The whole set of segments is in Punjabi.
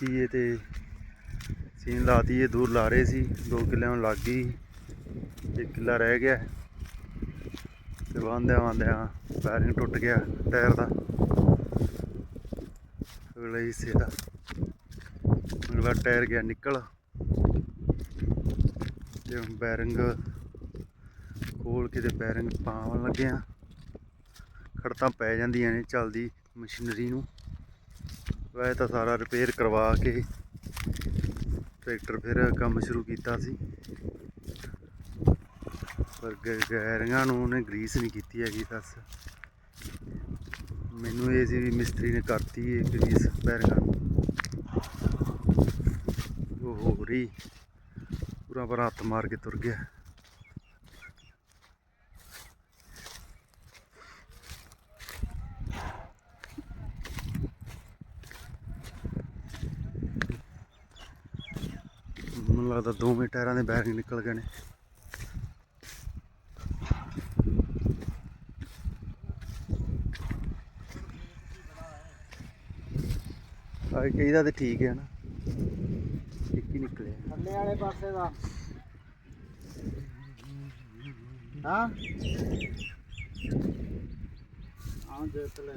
ਪੈਲੀ ਵਾ ਏ ਤੇ ਸੀਨ ਲਾਤੀ ਏ ਦੂਰ ਲਾ ਰਹੇ ਸੀ, ਦੋ ਕਿੱਲਿਆਂ ਨੂੰ ਲੱਗ ਗਈ, ਇੱਕ ਕਿੱਲਾ ਰਹਿ ਗਿਆ। ਤੇ ਵਾਂਦਿਆਂ ਵਾਂਦਿਆਂ ਬੈਰਿੰਗ ਟੁੱਟ ਗਿਆ ਟਾਇਰ ਦਾ। ਅਗਲੇ ਹਿੱਸੇ ਦਾ। ਅਗਲਾ ਟਾਇਰ ਗਿਆ ਨਿਕਲ। ਤੇ ਬੈਰਿੰਗ ਖੋਲ ਕੇ ਤੇ ਬੈਰਿੰਗ ਪਾਉਣ ਲੱਗੇ ਆ ਖੜਤਾਂ ਪੈ ਜਾਂਦੀਆਂ ਨੇ ਚੱਲਦੀ ਮਸ਼ੀਨਰੀ ਨੂੰ। ਵੈਸੇ ਤਾਂ ਸਾਰਾ ਰਿਪੇਅਰ ਕਰਵਾ ਕੇ ਟਰੈਕਟਰ ਫਿਰ ਕੰਮ ਸ਼ੁਰੂ ਕੀਤਾ ਸੀ। ਪਰ ਗ- ਗੈਰਿੰਗਾਂ ਨੂੰ ਉਹਨੇ ਗਰੀਸ ਨਹੀਂ ਕੀਤੀ ਹੈਗੀ ਦੱਸ ਮੈਨੂੰ ਇਹ ਸੀ ਵੀ ਮਿਸਤਰੀ ਨੇ ਕਰਤੀ ਇਹ ਗਰੀਸ ਬੈਰਿੰਗਾਂ ਨੂੰ। ਉਹ ਹੋ ਰਹੀ ਪੂਰਾ ਪਰ ਹੱਥ ਮਾਰ ਕੇ ਤੁਰ ਗਿਆ। ਮੈਨੂੰ ਲੱਗਦਾ ਦੋਵੇਂ ਟਾਇਰਾਂ ਦੇ ਬੈਰਿੰਗ ਨਿਕਲ ਗਏ ਨੇ। ਆ ਕਹੀਦਾ ਤੇ ਠੀਕ ਹੈ ਨਾ। ਇੱਕ ਹੀ ਨਿਕਲਿਆ। ਥੱਲੇ ਵਾਲੇ ਪਾਸੇ ਦਾ। ਹਾਂ? ਹਾਂ ਦੇਖ ਲੈ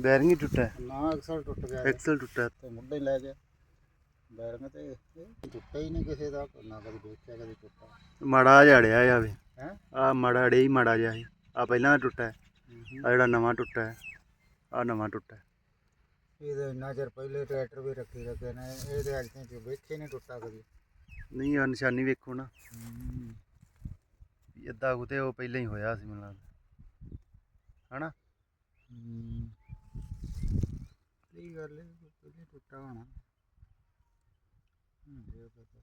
ਬੈਰਿੰਗ ਹੀ ਟੁੱਟਾ ਹੈ। ਨਾ ਅਕਸਰ ਟੁੱਟ ਗਿਆ ਐਕਸਲ ਟੁੱਟਾ ਹੈ। ਤੇ ਮੁੱਢੇ ਹੀ ਲੈ ਗਿਆ ਬੈਰੰਗ ਤੇ ਇਹ ਟੁੱਟਾ ਹੀ ਨਹੀਂ ਕਿਸੇ ਦਾ ਨਾ ਕਦੀ ਦੇਖਿਆ ਕਦੀ ਟੁੱਟਾ। ਮਾੜਾ ਝਾੜਿਆ ਜਾਵੇ ਹੈ? ਆ ਮਾੜਾ ੜੇ ਹੀ ਮਾੜਾ ਜਿਹਾ ਸੀ। ਆ ਪਹਿਲਾਂ ਟੁੱਟਾ ਹੈ। ਆ ਜਿਹੜਾ ਨਵਾਂ ਟੁੱਟਾ ਹੈ ਆ ਨਵਾਂ ਟੁੱਟਾ ਹੈ। ਇਹਦੇ ਇੰਨਾ ਚਿਰ ਪਹਿਲੇ ਟਰੈਕਟਰ ਵੀ ਰੱਖੀ ਰੱਖੇ ਨੇ। ਇਹਦੇ ਅੱਜ ਤੱਕ ਵੇਖੇ ਨਹੀਂ ਟੁੱਟਾ ਕਦੀ। ਨਹੀਂ ਆ ਨਿਸ਼ਾਨੀ ਵੇਖੋ ਨਾ। ਵੀ ਅੱਧਾ ਕੁ ਤੇ ਉਹ ਪਹਿਲਾਂ ਹੀ ਹੋਇਆ ਸੀ ਮੈਨੂੰ ਲੱਗਦਾ। ਹਨਾ? ਕੀ ਗੱਲ ਹੈ? ਪਹਿਲੇ ਟੁੱਟਾ ਹੋਣਾ। ਹੂੰ, ਪਤਾ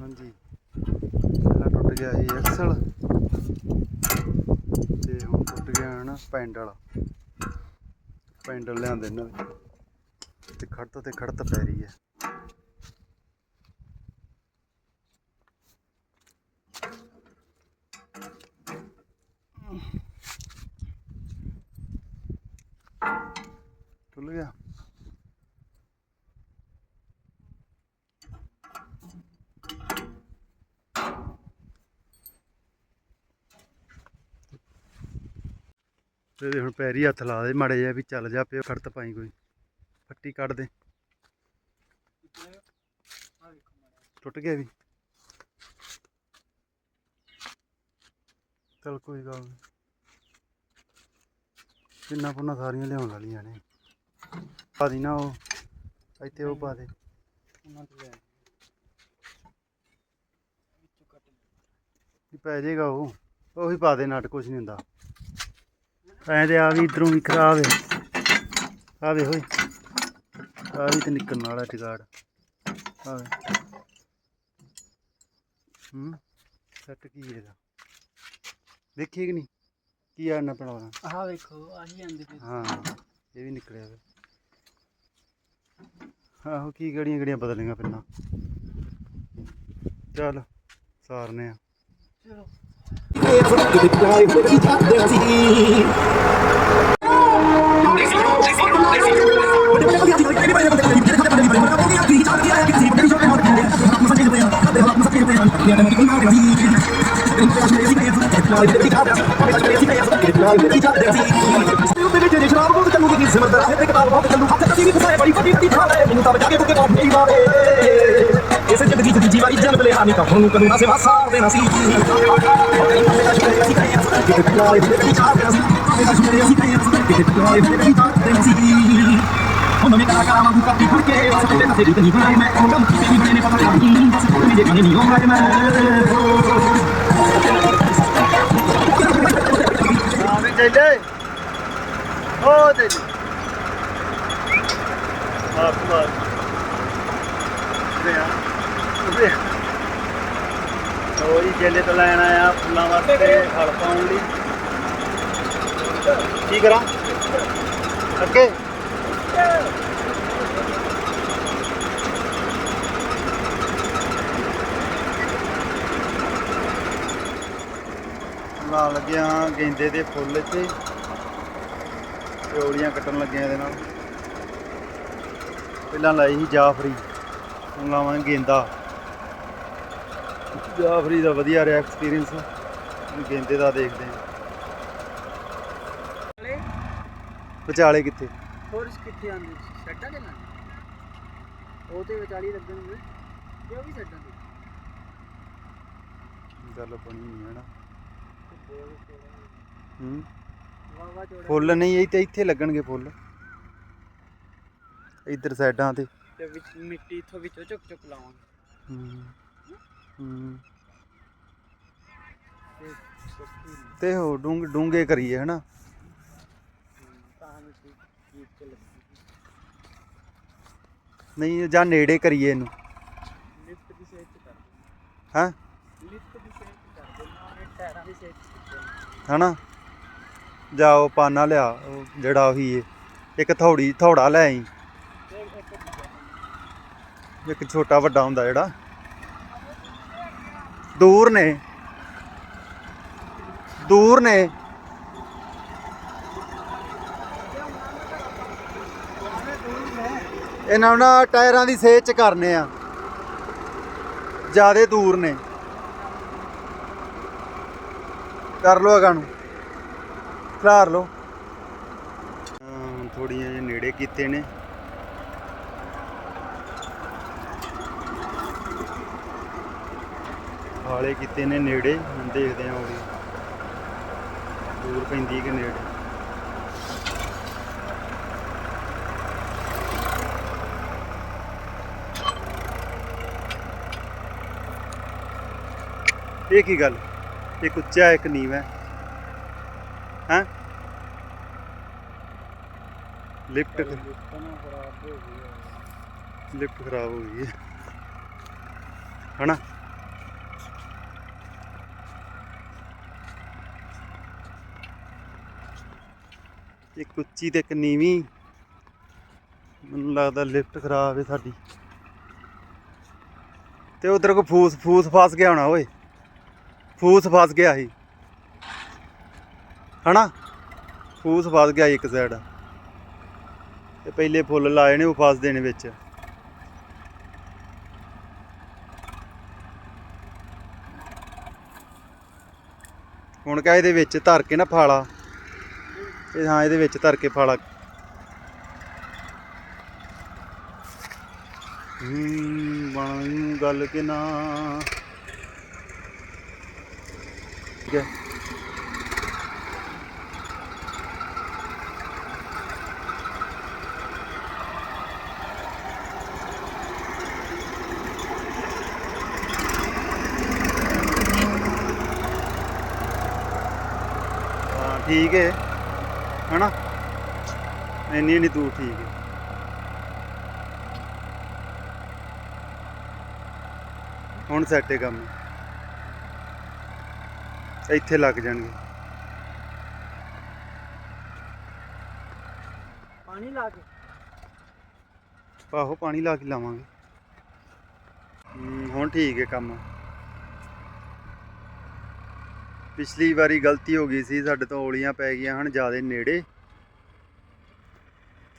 ਹਾਂਜੀ ਪਹਿਲਾਂ ਟੁੱਟ ਗਿਆ ਸੀ ਐਕਸਲ ਤੇ ਹੁਣ ਟੁੱਟ ਗਿਆ ਨਾ ਪੈਂਡਲ ਪੈਂਡਲ ਲਿਆਂਦੇ ਇਹਨਾਂ ਦੇ। ਤੇ ਖੜਤ ਤੇ ਖੜਤ ਪੈ ਰਹੀ ਹੈ। ਟੁੱਟ ਗਿਆ। ਤੇ ਹੁਣ ਪੈਰੀ ਹੱਥ ਲਾ ਦੇ ਮਾੜੇ ਜਿਹਾ ਵੀ ਚੱਲ ਜਾ ਪਿਓ, ਖੜਤ ਪਾਈ ਕੋਈ। ਫੱਟੀ ਕੱਢ ਦੇ। ਟੁੱਟ ਗਿਆ ਵੀ। ਚਲ ਕੋਈ ਗੱਲ ਨਹੀਂ ਕਿੰਨਾ ਪੁੰਨਾ ਸਾਰੀਆਂ ਲਿਆਉਣ ਵਾਲੀਆਂ ਨੇ। ਪਾ ਦੀ ਨਾ ਉਹ। ਇੱਥੇ ਉਹ ਪਾ ਦੇ। ਉਹਨਾਂ ਤੋਂ ਲੈ ਪੈ ਜਾਏਗਾ ਉਹ। ਉਹੀ ਪਾ ਦੇ ਨਟ ਕੁਝ ਨਹੀਂ ਹੁੰਦਾ। ਐਂ ਤੇ ਆ ਵੀ ਇਧਰੋਂ ਵੀ ਖਰਾਬ ਹੈ ਆ ਵੇ ਹੋਏ ਆ ਵੀ ਤੇ ਨਿਕਲਣ ਵਾਲਾ ਟਿਕਾੜ। ਆ ਵੇ। ਹੂੰ ਸੈੱਟ ਕੀ ਇਹਦਾ? ਦੇਖੀਏ ਕਿ ਨਹੀਂ? ਕੀ ਆ ਨਾ ਪਣਾ ਆਹ ਵੇਖੋ ਆਹੀ ਆਂਦੇ ਪਏ। ਹਾਂ ਇਹ ਵੀ ਨਿਕਲਿਆ ਵੇ। ਆਹੋ ਕੀ ਗੜੀਆਂ ਗੜੀਆਂ ਬਦਲੀਆਂ ਪਿੰਨਾ ਚੱਲ ਸਾਰਨੇ ਆ। ਚਲੋ। ਦੇਰ ਸਭ ਕਿਤੇ ਪਿਆਏ ਹੋਏ ਕੀ ਕਰਦੇ ਅਸੀਂ ਸ਼ਰਾਬ ਬਹੁਤ ਚੱਲੂਗੀ ਸਿਮਰਦਾ ਹੈ ਤੇ ਕਿਤਾਬ ਬਹੁਤ ਚੱਲੂ ਹੱਥ ਕਦੀ ਵੀ ਫਸਾਏ ਬੜੀ ਫੱਟੀ ਫੱਟੀ ਥਾਂ ਲੈ ਮੈਨੂੰ ਤਾਂ ਬਚਾ ਕੇ ਤੂੰ ਕੇ ਬਾਪ ਨਹੀਂ ਮਾਰੇ ਜ਼ਿੰਦਗੀ ਚ ਦੂਜੀ ਵਾਰੀ ਜਨਮ ਲਿਆ ਨਹੀਂ ਤਾਂ ਹੁਣ ਕਦੋਂ ਨਾ ਸੇਵਾ, ਸਾਰ ਦੇਣਾ ਸੀ। ਉਹਨਾਂ ਨੇ ਕਹਾ ਕਰਾਵਾਂ ਗੁੱਕਾ ਦੀ। ਫੜ ਕੇ ਉਸ ਤੇ ਨਾ ਤੇਰੀ ਨਹੀਂ ਬਣਾਈ ਮੈਂ ਉਹ ਕੰਮ ਕਿਸੇ ਵੀ ਨੇ ਪਤਾ ਨਹੀਂ ਬਸ ਕੋਈ ਦੇ ਨਹੀਂ ਹੋਣਾ ਮੈਂ ਆ। ਵੀ ਚੱਲੇ ਹੋ ਚੱਲੇ ਆਪ ਬਾਤ ਰਿਆ ਰਿਆ ਹੋਈ ਜੇਲੇ ਤੋਂ ਲੈਣ ਆਇਆ ਫੁੱਲਾਂ ਵਾਸਤੇ ਹਲ ਪਾਉਣ ਲਈ। ਕੀ ਕਰਾਂ? ਅੱਗੇ। ਲਾ ਲੱਗਿਆ ਗੇਂਦੇ ਦੇ ਫੁੱਲ ਇੱਥੇ। ਪਿਓਲੀਆਂ ਕੱਟਣ ਲੱਗਿਆ ਇਹਦੇ ਨਾਲ। ਪਹਿਲਾਂ ਲਾਈ ਸੀ ਜਾਫਰੀ। ਹੁਣ ਲਾਵਾਂਗੇ ਗੇਂਦਾ। ਜਾਫਰੀ ਦਾ ਵਧੀਆ ਰਿਹਾ ਐਕਸਪੀਰੀਅੰਸ ਗੇਂਦੇ ਦਾ ਦੇਖਦੇ ਹਾਂ। ਵਿਚਾਲੇ ਕਿੱਥੇ? ਫੋਰਸ ਕਿੱਥੇ ਆਉਂਦੀ ਸੈੱਟਾਂ ਦੇ ਨਾਲ ਉਹ ਤੇ ਵਿਚਾਲੀ ਲੱਗਣਗੇ ਉਹ ਵੀ ਸੈੱਟਾਂ ਦੇ ਗੱਲ ਬਣੀ ਨਹੀਂ ਹੈ ਨਾ। ਹੂੰ। ਫੁੱਲ ਨਹੀਂ ਇਹ ਤੇ ਇੱਥੇ ਲੱਗਣਗੇ ਫੁੱਲ। ਇੱਧਰ ਸਾਈਡਾਂ ਤੇ। ਤੇ ਵਿੱਚ ਮਿੱਟੀ ਇਥੋਂ ਵਿੱਚੋਂ ਚੁੱਕ ਚੁੱਕ ਲਾਵਾਂਗੇ। ਹੂੰ। ਹੂੰ ਤੇ ਸੁੱਕੀ ਹੋ ਡੂੰਘ ਡੂੰਘੇ ਕਰੀਏ, ਹਨਾ? ਤਾਂ ਨਹੀਂ, ਜਾਂ ਨੇੜੇ ਕਰੀਏ ਇਹਨੂੰ। ਲਿਫਟ ਦੀ ਸੇਚ ਚ ਕਰ ਹਾਂ? ਲਿਫਟ ਦੀ ਸੇਚ ਕਰ ਦੇਣਾ ਇਹ ਟਾਇਰਾਂ ਦੀ ਸੇਚ ਹਨਾ ਜਾਓ ਪਾਨਾ ਲਿਆ, ਉਹ ਜਿਹੜਾ ਉਹੀ ਏ। ਇੱਕ ਥੌੜੀ ਥੌੜਾ ਲੈ ਆਈ। ਇੱਕ ਛੋਟਾ ਵੱਡਾ ਹੁੰਦਾ ਜਿਹੜਾ। ਦੂਰ ਨੇ। ਦੂਰ ਨੇ। ਇਹਨਾਂ ਨੂੰ ਟਾਇਰਾਂ ਦੀ ਸੇਚ ਕਰਨੇ ਆ। ਜਿਆਦੇ ਦੂਰ ਨੇ। ਕਰ ਲੋ ਅਗਾ ਨੂੰ। ਖਲਾਰ ਲੋ ਥੋੜੀਆਂ ਜਿਹੇ ਨੇੜੇ ਕੀਤੇ ਨੇ। ਹਾਲੇ ਕੀਤੇ ਨੇ ਨੇੜੇ ਹੁਣ ਦੇਖਦੇ ਹਾਂ ਉਹ ਵੀ। ਦੂਰ ਪੈਂਦੀ ਕਿ ਨੇੜੇ। ਇਹ ਕੀ ਗੱਲ? ਇੱਕ ਉੱਚਾ ਇੱਕ ਨੀਵਾਂ ਹੈ। ਲਿਫਟ। ਲਿਫਟ ਖਰਾਬ ਹੋ ਗਈ ਹੈ। ਹਨਾ? ਇੱਕ ਉੱਚੀ ਤੇ ਇੱਕ ਨੀਵੀਂ। ਮੈਨੂੰ ਲੱਗਦਾ ਲਿਫਟ ਖਰਾਬ ਹੈ ਸਾਡੀ। ਤੇ ਉਧਰ ਕੋ ਫੂਸ ਫੂਸ ਫਸ ਗਿਆ ਹੋਣਾ ਓਏ। ਫੂਸ ਫਸ ਗਿਆ ਸੀ। ਹਨਾ? ਫੂਸ ਫਸ ਗਿਆ ਸੀ ਇੱਕ ਸਾਈਡ ਤੇ ਪਹਿਲੇ ਫੁੱਲ ਲਾਏ ਨੇ ਉਹ ਫਸ ਦੇਣ ਵਿੱਚ। ਹੁਣ ਕਾ ਇਹਦੇ ਵਿੱਚ ਧਰ ਕੇ ਨਾ ਫਾਲਾ। ਇਹ ਹਾਂ, ਇਹਦੇ ਵਿੱਚ ਧਰ ਕੇ ਫਾਲਾ। ਹੂੰ ਬਣ ਗੱਲ ਕਿ ਨਾ? ਠੀਕ ਹੈ ਠੀਕ ਹੈ। ਹਨਾ? ਇੰਨੀ ਨਹੀਂ ਦੂਰ ਠੀਕ ਹੈ। ਹੁਣ ਸੈੱਟ ਹੈ ਕੰਮ। ਇੱਥੇ ਲੱਗ ਜਾਣਗੇ। ਪਾਣੀ ਲਾ ਕੇ? ਆਹੋ ਪਾਣੀ ਲਾ ਕੇ ਲਾਵਾਂਗੇ। ਹੁਣ ਠੀਕ ਹੈ ਕੰਮ। ਪਿਛਲੀ ਵਾਰੀ ਗਲਤੀ ਹੋ ਗਈ ਸੀ, ਸਾਡੇ ਤੋਂ ਔਲੀਆਂ ਪੈ ਗਈਆਂ ਹਨ ਜ਼ਿਆਦਾ ਨੇੜੇ।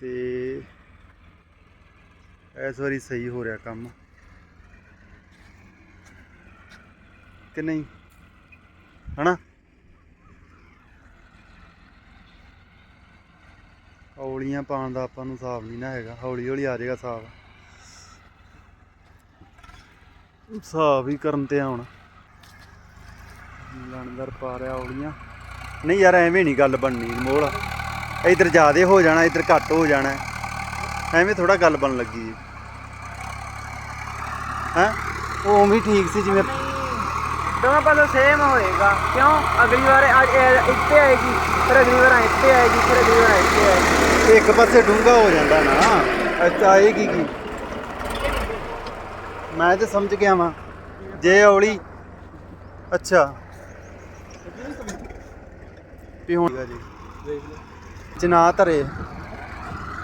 ਤੇ ਇਸ ਵਾਰੀ ਸਹੀ ਹੋ ਰਿਹਾ ਕੰਮ। ਕਿ ਨਹੀਂ? ਹਨਾ? ਔਲੀਆਂ ਪਾਣ ਦਾ ਆਪਾਂ ਨੂੰ ਹਿਸਾਬ ਨਹੀਂ ਨਾ ਹੈਗਾ। ਹੌਲੀ ਹੌਲੀ ਆ ਜਾਏਗਾ ਸਾਫ਼ ਹਿਸਾਬ ਹੀ ਕਰਨ ਤੇ ਆਉਣਾ ਲਣਦਰ ਪਾ ਰਿਹਾ ਔਲੀਆਂ। ਨਹੀਂ ਯਾਰ ਐਵੇਂ ਨਹੀਂ ਗੱਲ ਬਣਨੀ ਮੋਲ ਇਧਰ ਜ਼ਿਆਦੇ ਹੋ ਜਾਣਾ ਇਧਰ ਘੱਟ ਹੋ ਜਾਣਾ। ਐਵੇਂ ਥੋੜਾ ਗੱਲ ਬਣ ਲੱਗੀ ਹੈ? ਉਹ ਉਵੇਂ ਠੀਕ ਸੀ ਜਿਵੇਂ ਦੋਵਾਂ ਪਾਸੋਂ ਸੇਮ ਹੋਏਗਾ। ਕਿਉਂ? ਅਗਲੀ ਵਾਰ ਇੱਥੇ ਆਏਗੀ ਫਿਰ ਅਗਲੀ ਵਾਰ ਇੱਥੇ ਆਏਗੀ ਫਿਰ ਅਗਲੀ ਵਾਰ ਇੱਥੇ ਆਏਗੀ। ਇੱਕ ਪਾਸੇ ਡੂੰਘਾ ਹੋ ਜਾਂਦਾ ਨਾ। ਅੱਛਾ ਆਏਗੀ ਕੀ? ਮੈਂ ਤੇ ਸਮਝ ਗਿਆ ਵਾਂ। ਜੇ ਔਲੀ ਅੱਛਾ। ਵੀ ਹੁਣ ਜੀ ਨਾ ਧਰੇ।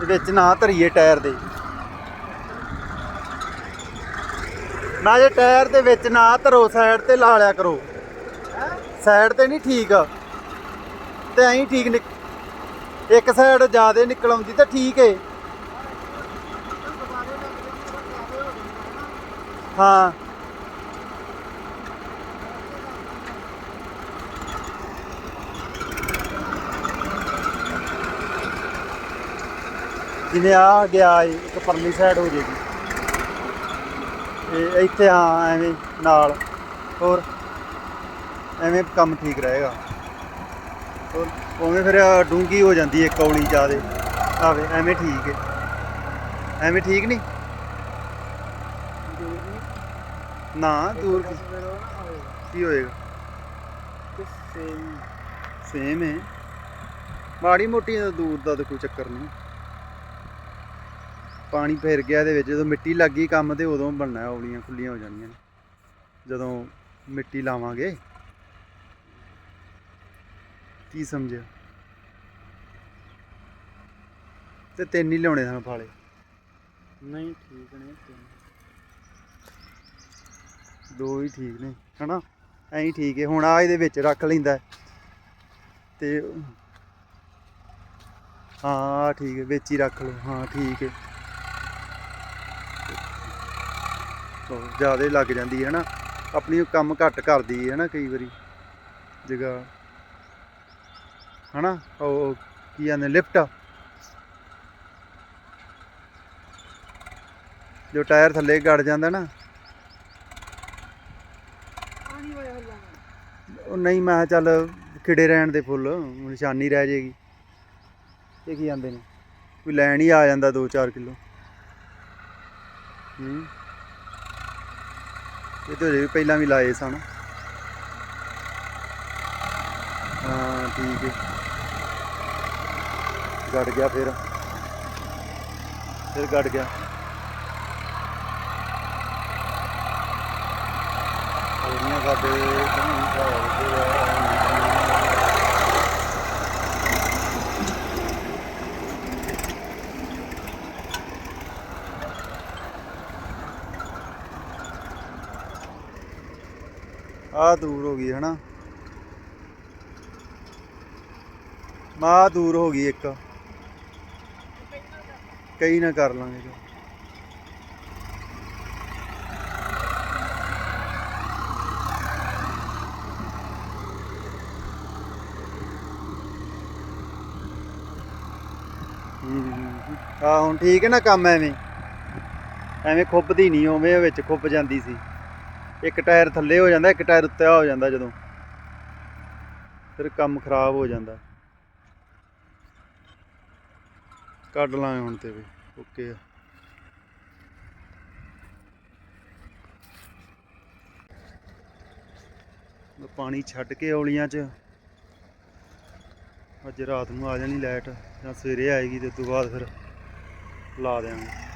ਵਿੱਚ ਨਾ ਧਰੀਏ ਟਾਇਰ ਦੇ। ਨਾ ਜੇ ਟਾਇਰ ਦੇ ਵਿੱਚ ਨਾ ਧਰੋ, ਸਾਈਡ ਤੇ ਲਾ ਲਿਆ ਕਰੋ। ਸਾਈਡ ਤੇ ਨਹੀਂ ਠੀਕ। ਤੇ ਐਂ ਠੀਕ ਨਿਕ ਇੱਕ ਸਾਈਡ ਜ਼ਿਆਦਾ ਨਿਕਲ ਆਉਂਦੀ ਤਾਂ ਠੀਕ ਏ। ਹਾਂ। ਜਿਵੇਂ ਆ ਗਿਆ ਏ ਇੱਕ ਪਰਲੀ ਸਾਈਡ ਹੋ ਜੇਗੀ। ਇਹ ਇੱਥੇ ਹਾਂ ਐਵੇਂ ਨਾਲ ਹੋਰ ਐਵੇਂ ਕੰਮ ਠੀਕ ਰਹੇਗਾ। ਹੋਰ ਉਵੇਂ ਫਿਰ ਡੂੰਗੀ ਹੋ ਜਾਂਦੀ ਹੈ ਕੌਲੀ ਜ਼ਿਆਦੇ। ਆਵੇ ਐਵੇਂ ਠੀਕ ਹੈ ਐਵੇਂ ਠੀਕ ਨਹੀਂ? ਨਾ ਦੂਰ ਕੀ- ਕੀ ਹੋਏਗਾ? ਸੇਮ ਸੇਮ ਹੈ। ਮਾੜੀ ਮੋਟੀ ਦੂਰ ਦਾ ਤਾਂ ਕੋਈ ਚੱਕਰ ਨਹੀਂ। ਪਾਣੀ ਫੇਰ ਗਿਆ ਇਹਦੇ ਵਿੱਚ ਜਦੋਂ ਮਿੱਟੀ ਲੱਗ ਗਈ ਕੰਮ ਤੇ ਉਦੋਂ ਬਣਨਾ ਔਲੀਆਂ ਖੁੱਲੀਆਂ ਹੋ ਜਾਣੀਆਂ ਨੇ। ਜਦੋਂ ਮਿੱਟੀ ਲਾਵਾਂਗੇ ਕੀ ਸਮਝਿਆ? ਤੇ ਤਿੰਨ ਹੀ ਲਿਆਉਣੇ ਸਨ ਫਾਲੇ। ਨਹੀਂ ਠੀਕ ਨੇ ਤਿੰਨ। ਦੋ ਹੀ ਠੀਕ ਨੇ ਹਨਾ? ਐਂ ਹੀ ਠੀਕ ਹੈ ਹੁਣ ਆ ਇਹਦੇ ਵਿੱਚ ਰੱਖ ਲੈਂਦਾ। ਤੇ ਹਾਂ ਠੀਕ ਹੈ ਵਿੱਚ ਹੀ ਰੱਖ ਲਓ ਹਾਂ ਠੀਕ ਹੈ ਜ਼ਿਆਦਾ ਲੱਗ ਜਾਂਦੀ ਹੈ ਨਾ ਆਪਣੀ ਕੰਮ ਘੱਟ ਕਰਦੀ ਹੈ ਨਾ ਕਈ ਵਾਰੀ। ਜਗ੍ਹਾ ਹਨਾ ਉਹ ਕੀ ਕਹਿੰਦੇ ਲਿਫਟ ਜੋ ਟਾਇਰ ਥੱਲੇ ਗੜ ਜਾਂਦਾ ਨਾ। ਉਹ ਨਹੀਂ ਮੈਂ ਚੱਲ ਖਿੜੇ ਰਹਿਣ ਦੇ ਫੁੱਲ ਨਿਸ਼ਾਨੀ ਰਹਿ ਜਾਏਗੀ ਇਹ ਕੀ ਜਾਂਦੇ ਨੇ? ਕੋਈ ਲੈਣ ਹੀ ਆ ਜਾਂਦਾ 2-4 ਕਿਲੋ। ਹੂੰ। ਇਹ ਤਾਂ ਹਜੇ ਵੀ ਪਹਿਲਾਂ ਵੀ ਲਾਏ ਸਨ। ਹਾਂ, ਠੀਕ ਹੈ। ਗੜ ਗਿਆ ਫਿਰ। ਫਿਰ ਗੜ ਗਿਆ। ਉਹਨੀਆਂ ਸਾਡੇ ਕਹੀਂ ਆ ਦੂਰ ਹੋ ਗਈ ਹਨਾ। ਮਾ ਦੂਰ ਹੋ ਗਈ ਇੱਕ। ਕਈ ਨਾ ਕਰ ਲਾਂਗੇ ਜੋ। ਆ ਹੁਣ ਠੀਕ ਹੈ ਨਾ ਕੰਮ ਐਵੇਂ। ਐਵੇਂ ਖੁੱਪਦੀ ਨਹੀਂ, ਉਵੇਂ ਵਿੱਚ ਖੁੱਪ ਜਾਂਦੀ ਸੀ। ਇੱਕ ਟਾਇਰ ਥੱਲੇ ਹੋ ਜਾਂਦਾ, ਇੱਕ ਟਾਇਰ ਉੱਤੇ ਹੋ ਜਾਂਦਾ ਜਦੋਂ। ਫਿਰ ਕੰਮ ਖਰਾਬ ਹੋ ਜਾਂਦਾ। ਕੱਢ ਲਾਂਗੇ ਹੁਣ ਤੇ ਵੀ, ਓਕੇ ਪਾਣੀ ਛੱਡ ਕੇ ਔਲੀਆਂ 'ਚ। ਅੱਜ ਰਾਤ ਨੂੰ ਆ ਜਾਣੀ ਲਾਈਟ, ਜਾਂ ਸਵੇਰੇ ਆਏਗੀ ਤੇ ਉਸ ਤੋਂ ਬਾਅਦ ਫਿਰ ਲਾ ਦਿਆਂਗੇ।